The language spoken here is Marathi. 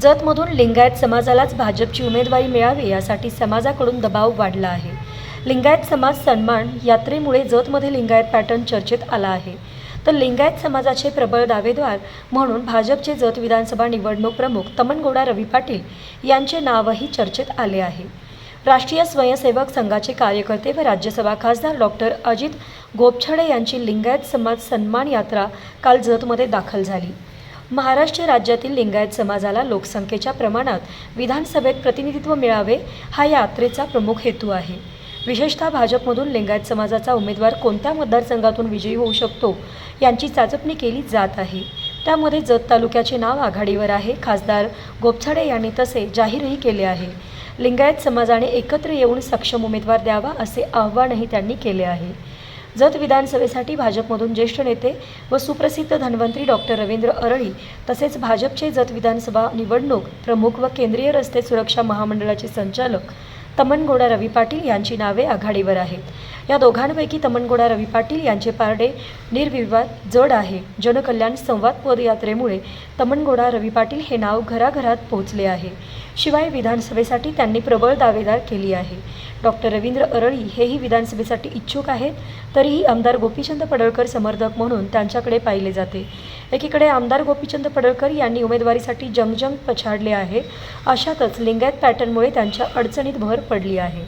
जतमधून लिंगायत समाजालाच भाजपची उमेदवारी मिळावी यासाठी समाजाकडून दबाव वाढला आहे. लिंगायत समाज सन्मान यात्रेमुळे जतमध्ये लिंगायत पॅटर्न चर्चेत आला आहे. तर लिंगायत समाजाचे प्रबळ दावेदार म्हणून भाजपचे जत विधानसभा निवडणूक प्रमुख तमनगोडा रवी पाटील यांचे नावही चर्चेत आले आहे. राष्ट्रीय स्वयंसेवक संघाचे कार्यकर्ते व राज्यसभा खासदार डॉक्टर अजित गोपछडे यांची लिंगायत समाज सन्मान यात्रा काल जतमध्ये दाखल झाली. महाराष्ट्र राज्यातील लिंगायत समाजाला लोकसंख्येच्या प्रमाणात विधानसभेत प्रतिनिधित्व मिळावे हा या यात्रेचा प्रमुख हेतू आहे. विशेषतः भाजपमधून लिंगायत समाजाचा उमेदवार कोणत्या मतदारसंघातून विजयी होऊ शकतो यांची चाचपणी केली जात आहे. त्यामध्ये जत तालुक्याचे नाव आघाडीवर आहे. खासदार गोपछडे यांनी तसे जाहीरही केले आहे. लिंगायत समाजाने एकत्र येऊन सक्षम उमेदवार द्यावा असे आव्हानही त्यांनी केले आहे. जत विधानसभेसाठी भाजपमधून ज्येष्ठ नेते व सुप्रसिद्ध धन्वंतरी डॉक्टर रवींद्र अरळी तसेच भाजपचे जत विधानसभा निवडणूक प्रमुख व केंद्रीय रस्ते सुरक्षा महामंडळाचे संचालक तमनगोडा रवी पाटील यांची नावे आघाडीवर आहेत. या दोघांपैकी तमनगोडा रवी पाटील यांचे पारडे निर्विवाद जड आहे. जनकल्याण संवाद पदयात्रेमुळे तमनगोडा रवी पाटील हे नाव घराघरात पोहोचले आहे. शिवाय विधानसभेसाठी त्यांनी प्रबळ दावेदार केली आहे. डॉक्टर रवींद्र अरळी हेही विधानसभेसाठी इच्छुक आहेत तरीही आमदार गोपीचंद पडळकर समर्थक म्हणून त्यांच्याकडे पाहिले जाते. एकीकडे आमदार गोपीचंद पडळकर यांनी उमेदवारीसाठी जंगजंग पछाडले आहे अशातच लिंगायत पॅटर्नमुळे त्यांच्या अडचणीत भर पडली आहे.